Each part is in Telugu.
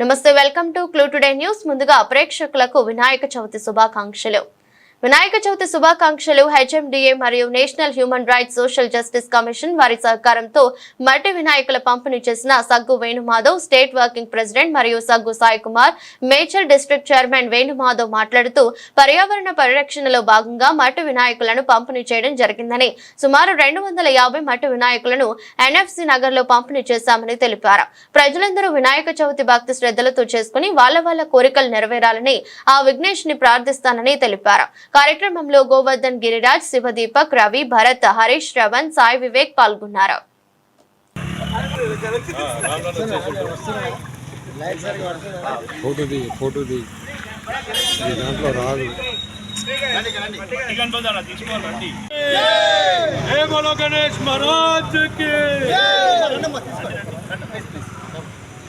నమస్తే welcome to clue today news. ముందుగా ప్రేక్షకులకు వినాయక చవితి శుభాకాంక్షలు. వినాయక చవితి శుభాకాంక్షలు హెచ్ఎండిఏ మరియు national human rights social justice commission వారి సహకారంతో మట్టి వినాయకుల పంపిణీ చేసిన సగ్గు వేణుమాధవ్ స్టేట్ వర్కింగ్ ప్రెసిడెంట్ మరియు సగ్గు సాయి కుమార్ మేచర్ డిస్ట్రిక్ట్ చైర్మన్ వేణుమాధవ్ మాట్లాడుతూ పర్యావరణ పరిరక్షణలో భాగంగా మట్టి వినాయకులను పంపిణీ చేయడం జరిగిందని సుమారు రెండు వందల యాభై మట్టి వినాయకులను ఎన్ఎఫ్సి నగర్లో పంపిణీ చేశామని తెలిపారు. ప్రజలందరూ వినాయక చవితి భక్తి శ్రద్ధలతో చేసుకుని వాళ్ళ వాళ్ళ కోరికలు నెరవేరాలని ఆ విఘ్నేష్ని ప్రార్థిస్తానని తెలిపారు. కార్యక్రమంలో గోవర్ధన్ గిరిరాజ్ శివదీపక్ రవి భరత్ హరీష్ రవణ్ సాయి వివేక్ పాల్గొన్నారు గణేష్ మహారాజ్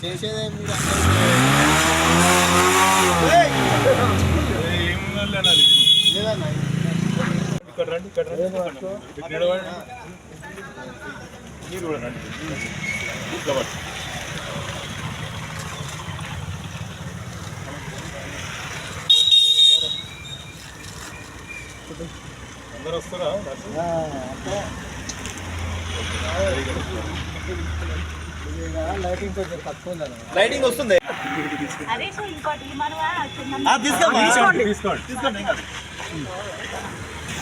చేసేదే మీరు లేదన్నా ఇక్కడ రండి ఇక్కడ మీరు కూడా రండి ఇట్లా పట్టు. అందరు వస్తారా లైటింగ్ వస్తుంది. తీసుకోండి. తీసుకోండి.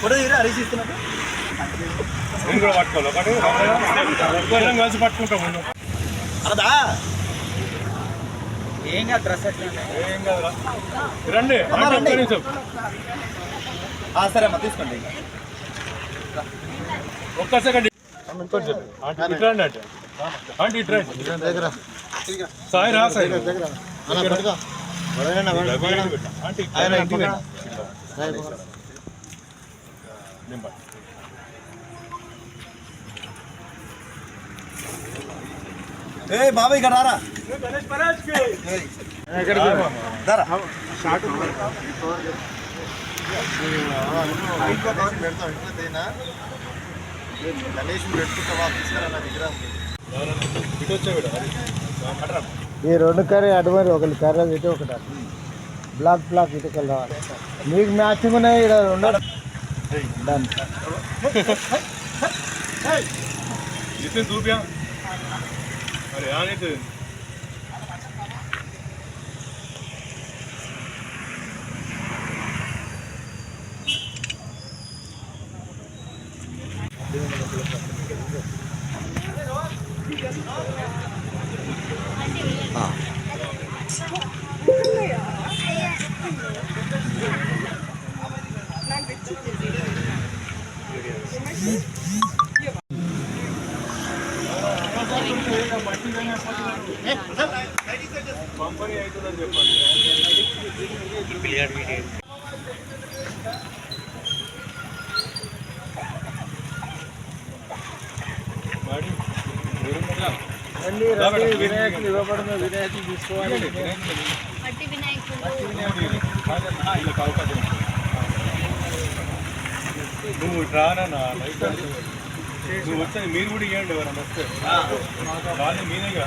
ఫోటో తీరా హరీష్ ఇస్తున్నట్టు నేను కూడా పట్టుకోవాలి. ఒకటి ఇద్దరం కలిసి పట్టుకుంటాం ముందు. అదా? ఏం కాదు డ్రెస్ ఏం కాదురా. రండి. సరే అమ్మా తీసుకోండి. ఒక్క సెకండ్. ఇంకోటి చెప్పు. ఆంటీ ఇట్లా రండి అంటే ఆంటీ ఇట్లా రండి. దగ్గర సాయి రా సాయి దగ్గర అన్న పడుకో వడగండి, వడగండి, ఇలా వడగండి. పెట్టు. ఆంటీ ఆయన ఇక్కడ ఇంటికి రా. రాయి పక్కన. నింపండి. ఏ బాబాయ్ ఇక్కడ రారా రామా. దారా ఇంట్లో గణేష్ పెడతాం ఇంట్లో తేనా ఈ రెండు కర్రీ అటువంటి ఒకటి కర్రీ ఇటు ఒకటి బ్లాక్ బ్లాక్ ఇటుకలు రావాలి. మీకు మ్యాచింగ్ ఉన్నాయి ఇక్కడ రెండు. డన్. చూపియా? అరే రండి రండి వినాయకులు ఇవ్వబడిన వినాయకులు తీసుకోవాలి. నువ్వు రానన్నా నువ్వు వచ్చా మీరు కూడా ఇవ్వండి ఎవరన్నా వస్తే. మీదేగా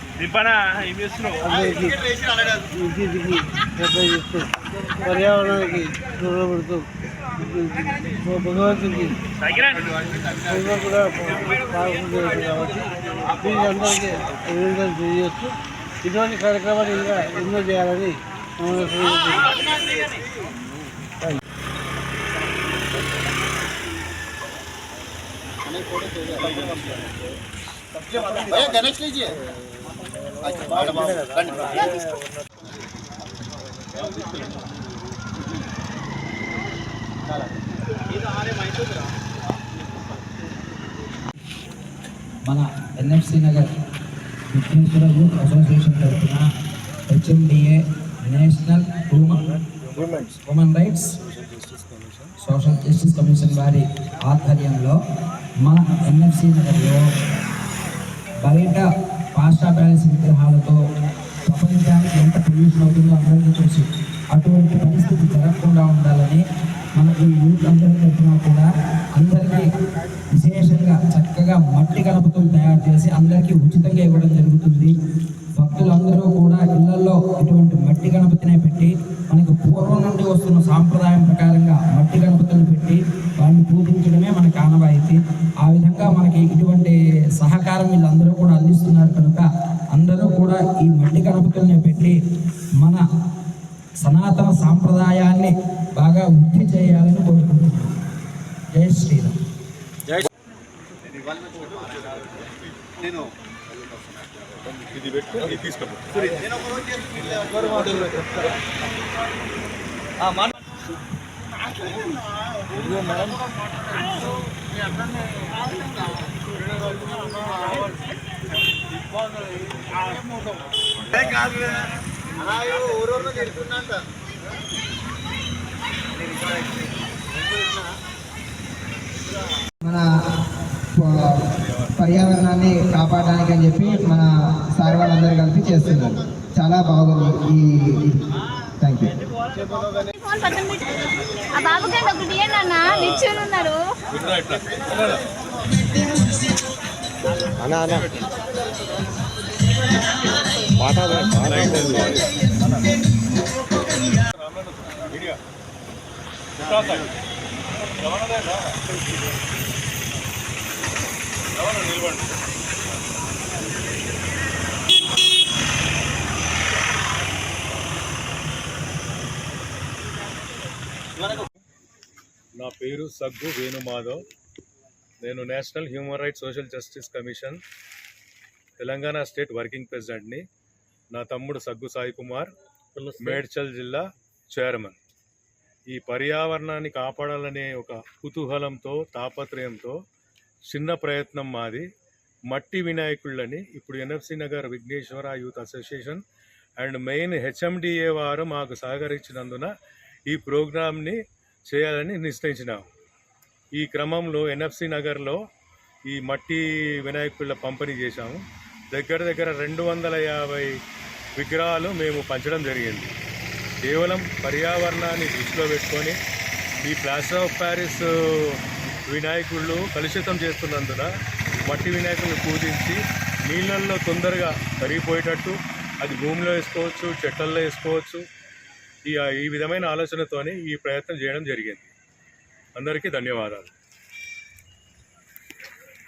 అందరికీ ఇంటికి శ్రద్ధ చేస్తూ పర్యావరణానికి దూరపడుతూ భగవంతుడికి దైవం కూడా పాల్గొంటుంది కాబట్టి దీని అందరికీ అభినందనలు తెలియజేస్తూ ఇటువంటి కార్యక్రమాలు ఇంకా ఎన్నో చేయాలని भैया गणेश लीजिए మన NFC Nagar Vighneshwara group association తరఫున HMDA national human human rights social justice commission వారి ఆధ్వర్యంలో మన ఎన్ఎఫ్సి నగర్లో బయట పాస్టా ప్యాలెస్ విగ్రహాలతో ప్రపంచానికి ఎంత పొల్యూషన్ అవుతుందో అందరికీ తెలుసు. అటువంటి పరిస్థితి జరగకుండా ఉండాలని మనకి యూత్ అందరికీ చెప్పినా కూడా అందరికీ విశేషంగా చక్కగా మట్టి కలపతో తయారు చేసి అందరికీ ఉచితంగా ఇవ్వడం జరుగుతుంది భక్తులందరూ కూడా ఇళ్ళలో ఇటువంటి మట్టి గణపతినే పెట్టి మనకు పూర్వం నుండి వస్తున్న సాంప్రదాయం ప్రకారంగా మట్టి గణపతులు పెట్టి వాటిని పూజించడమే మనకి ఆనవాయితీ ఆ విధంగా మనకి ఇటువంటి సహకారం వీళ్ళందరూ కూడా అందిస్తున్నారు కనుక అందరూ కూడా ఈ మట్టి గణపతుల్ని పెట్టి మన సనాతన సాంప్రదాయాన్ని బాగా వృద్ధి చేయాలని కోరుకుంటున్నాను. జై శ్రీరామ్. నేను ఇది పెట్టు ఇది తీసుకోండి నేను ఒక మన పర్యావరణాన్ని కాపాడడానికి అని చెప్పి మన సార్ వాళ్ళందరూ కలిపి చేస్తున్నారు. చాలా బాగుంది. ఈ థ్యాంక్ యూ బాబు ఉన్నారు. అనా అనా పాట నా పేరు సగ్గు వేణుమాధవ్. నేను national human rights social justice commission Telangana state working ప్రెసిడెంట్ని నా తమ్ముడు సగ్గు సాయి కుమార్ మేడ్చల్ జిల్లా చైర్మన్. ఈ పర్యావరణాన్ని కాపాడాలనే ఒక కుతూహలంతో తాపత్రయంతో చిన్న ప్రయత్నం మాది. మట్టి వినాయకుళ్ళని ఇప్పుడు NFC Nagar Vighneshwara youth association and main HMDA వారు మాకు సహకరించినందున ఈ ప్రోగ్రామ్ని చేయాలని నిశ్చయించినాం. ఈ క్రమంలో ఎన్ఎఫ్సి నగర్లో ఈ మట్టి వినాయకుళ్ళ పంపిణీ చేశాము. దగ్గర దగ్గర రెండు వందల యాభై విగ్రహాలు మేము పంచడం జరిగింది. కేవలం పర్యావరణాన్ని దృష్టిలో పెట్టుకొని ఈ ప్లాస్టర్ ఆఫ్ ప్యారిస్ వినాయకుళ్ళు కలుషితం చేస్తున్నందున మట్టి వినాయకులను పూజించి నీళ్ళల్లో తొందరగా కరిగిపోయేటట్టు అది భూమిలో వేసుకోవచ్చు చెట్లల్లో వేసుకోవచ్చు. ఈ ఈ విధమైన ఆలోచనతోనే ఈ ప్రయత్నం చేయడం జరిగింది. అందరికీ ధన్యవాదాలు.